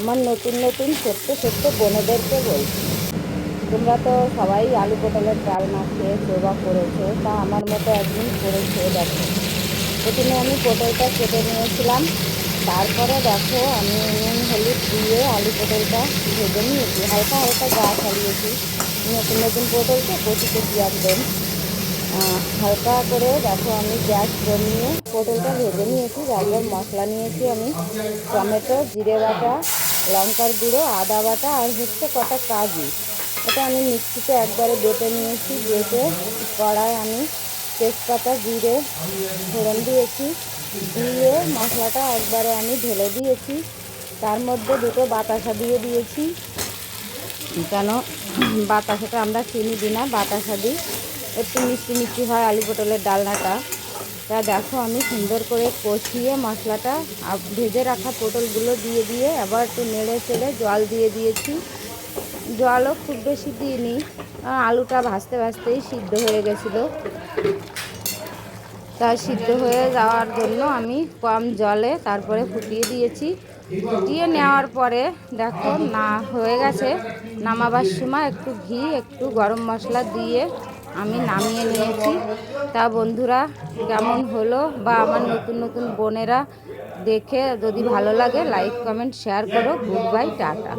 আমার নতুন নতুন ছোট্ট ছোট্ট বোনেদেরকে বলছি। তোমরা তো সবাই আলু পটলের ডাল না খেয়েছো বা করেছ, তা আমার মতো একদিন করে খেয়ে দেখো। প্রথমে আমি পটলটা কেটে নিয়েছিলাম, তারপরে দেখো আমি নুন, হলুদ দিয়ে আলু পটলটা ভেজে নিয়েছি। হালকা হালকা গা ছাড়িয়েছি। নতুন নতুন পটল তো কচি কচি একদম হালকা করে দেখো আমি গ্যাস জমিয়ে পটলটা ভেজে নিয়েছি। তারপর মশলা নিয়েছি আমি, টমেটো, জিরে বাটা লঙ্কার গুঁড়ো, আদা বাটা আর হচ্ছে কটা কাজু। এটা আমি মিক্সিতে একবারে বেটে নিয়েছি, বেটে কড়ায় আমি তেজপাতা জিরে, ফোড়ন দিয়েছি, দিয়ে মশলাটা একবারে আমি ঢেলে দিয়েছি। তার মধ্যে দুটো বাতাসা দিয়ে দিয়েছি। কেন? বাতাসাটা আমরা চিনি দিই না, বাতাসা দিই। একটু মিষ্টি মিষ্টি হয় আলু পটলের ডালনাটা। তা দেখো, আমি সুন্দর করে কষিয়ে মশলাটা ভেজে রাখা পটলগুলো দিয়ে দিয়ে আবার একটু নেড়ে চেড়ে জল দিয়ে দিয়েছি। জলও খুব বেশি দিইনি আলুটা ভাজতে ভাজতেই সিদ্ধ হয়ে গেছিল। তা সিদ্ধ হয়ে যাওয়ার জন্য আমি কম জলে তারপরে ফুটিয়ে দিয়েছি। ফুটিয়ে নেওয়ার পরে দেখো, না, হয়ে গেছে। নামাবার সময় একটু ঘি, একটু গরম মশলা দিয়ে আমি নামিয়ে নিয়েছি। তা বন্ধুরা, কেমন হলো বা আমার নতুন নতুন বোনেরা দেখে যদি ভালো লাগে লাইক কমেন্ট শেয়ার করো। Good bye tata.